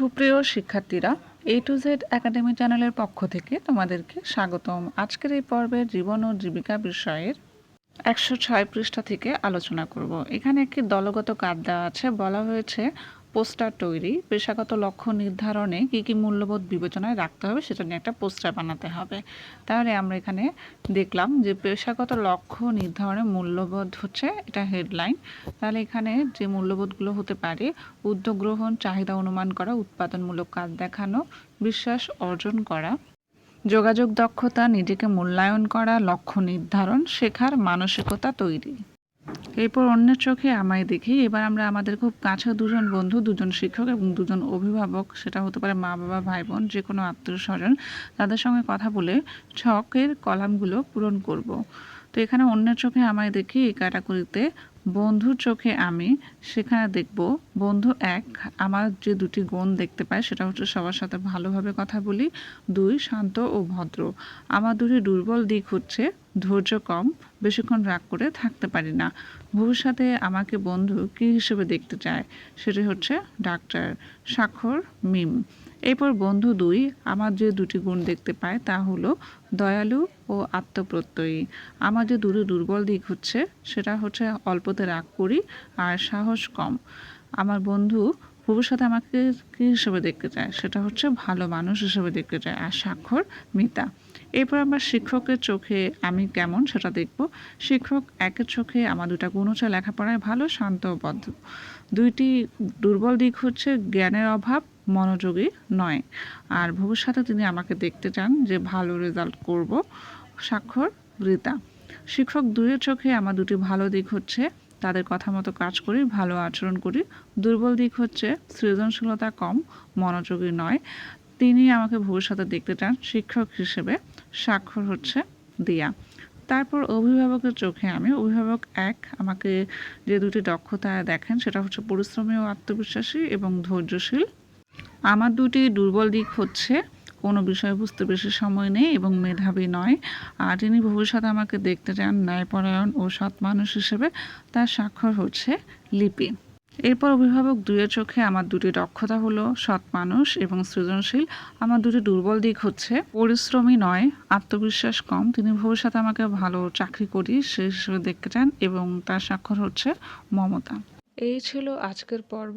সুপ্রিয় শিক্ষার্থীরা এ to Z academy চ্যানেলের পক্ষ থেকে তোমাদেরকে স্বাগতম। আজকের এই পর্বের জীবন ও জীবিকা বিষয়ের একশো ছয় পৃষ্ঠা থেকে আলোচনা করব। এখানে একটি দলগত কাজ দেওয়া আছে। বলা হয়েছে পোস্টার তৈরি। পেশাগত লক্ষ্য নির্ধারণে কী কী মূল্যবোধ বিবেচনায় রাখতে হবে সেটা নিয়ে একটা পোস্টার বানাতে হবে। তাহলে আমরা এখানে দেখলাম যে পেশাগত লক্ষ্য নির্ধারণে মূল্যবোধ হচ্ছে এটা হেডলাইন। তাহলে এখানে যে মূল্যবোধগুলো হতে পারে, উদ্যোগ গ্রহণ, চাহিদা অনুমান করা, উৎপাদনমূলক কাজ দেখানো, বিশ্বাস অর্জন করা, যোগাযোগ দক্ষতা, নিজেকে মূল্যায়ন করা, লক্ষ্য নির্ধারণ, শেখার মানসিকতা তৈরি। এরপর অন্যের চোখে আমায় দেখি। এবার আমরা আমাদের খুব কাছে দুজন বন্ধু, দুজন শিক্ষক এবং দুজন অভিভাবক, সেটা হতে পারে মা, বাবা, ভাই, বোন, যে কোনো আত্মীয় স্বজন, তাদের সঙ্গে কথা বলে ছকের কলামগুলো পূরণ করব। তো এখানে অন্যের চোখে আমায় দেখি এই ক্যাটাগরিতে বন্ধুর চোখে আমি, সেখানে দেখব বন্ধু এক, আমার যে দুটি গুণ দেখতে পাই সেটা হচ্ছে সবার সাথে ভালোভাবে কথা বলি, দুই শান্ত ও ভদ্র। আমার দুটি দুর্বল দিক হচ্ছে ধৈর্য কম, বেশিক্ষণ রাগ করে থাকতে পারি না। ভবিষ্যতে আমাকে বন্ধু কী হিসেবে দেখতে চায়? সেটি হচ্ছে ডাক্তার স্বাক্ষর মিম। এরপর বন্ধু দুই, আমার যে দুটি গুণ দেখতে পায় তা হলো দয়ালু ও আত্মপ্রত্যয়ী। আমার যে দুটো দুর্বল দিক হচ্ছে, সেটা হচ্ছে অল্পতে রাগ করি আর সাহস কম। আমার বন্ধু ভবিষ্যতে আমাকে কী হিসেবে দেখতে চায়? সেটা হচ্ছে ভালো মানুষ হিসেবে দেখতে চায়। আর স্বাক্ষর মিতা। এরপর আমরা শিক্ষকের চোখে আমি কেমন সেটা দেখব। শিক্ষক একের চোখে আমার দুটা গুণ হচ্ছে লেখাপড়ায় ভালো, শান্ত বদ্ধ। দুইটি দুর্বল দিক হচ্ছে জ্ঞানের অভাব, মনোযোগী নয়। আর ভবিষ্যতে তিনি আমাকে দেখতে চান যে ভালো রেজাল্ট করব। স্বাক্ষর রীতা। শিক্ষক দুয়ের চোখে আমার দুটি ভালো দিক হচ্ছে তাদের কথা মতো কাজ করি, ভালো আচরণ করি। দুর্বল দিক হচ্ছে সৃজনশীলতা কম, মনোযোগী নয়। তিনি আমাকে ভবিষ্যতে দেখতে চান, শিক্ষক হিসেবে। স্বাক্ষর হচ্ছে দিয়া। তারপর অভিভাবকের চোখে আমি। অভিভাবক এক, আমাকে যে দুটি দক্ষতা দেখেন, সেটা হচ্ছে পরিশ্রমী ও আত্মবিশ্বাসী এবং ধৈর্যশীল। আমার দুটি দুর্বল দিক হচ্ছে কোনো বিষয় বুঝতে বেশি সময় নেই এবং মেধাবী নয়। আর তিনি ভবিষ্যতে আমাকে দেখতে চান, ন্যায়পরায়ণ ও সৎ মানুষ হিসেবে তার স্বাক্ষর হচ্ছে লিপি। এরপর অভিভাবক দুইয়ের চোখে আমার দুটি দক্ষতা হলো, সৎ মানুষ এবং সৃজনশীল। আমার দুটি দুর্বল দিক হচ্ছে, পরিশ্রমী নয়, আত্মবিশ্বাস কম। তিনি ভবিষ্যতে আমাকে ভালো চাকরি করি সে হিসেবে দেখতে চান এবং তার স্বাক্ষর হচ্ছে মমতা। এই ছিল আজকের পর্ব।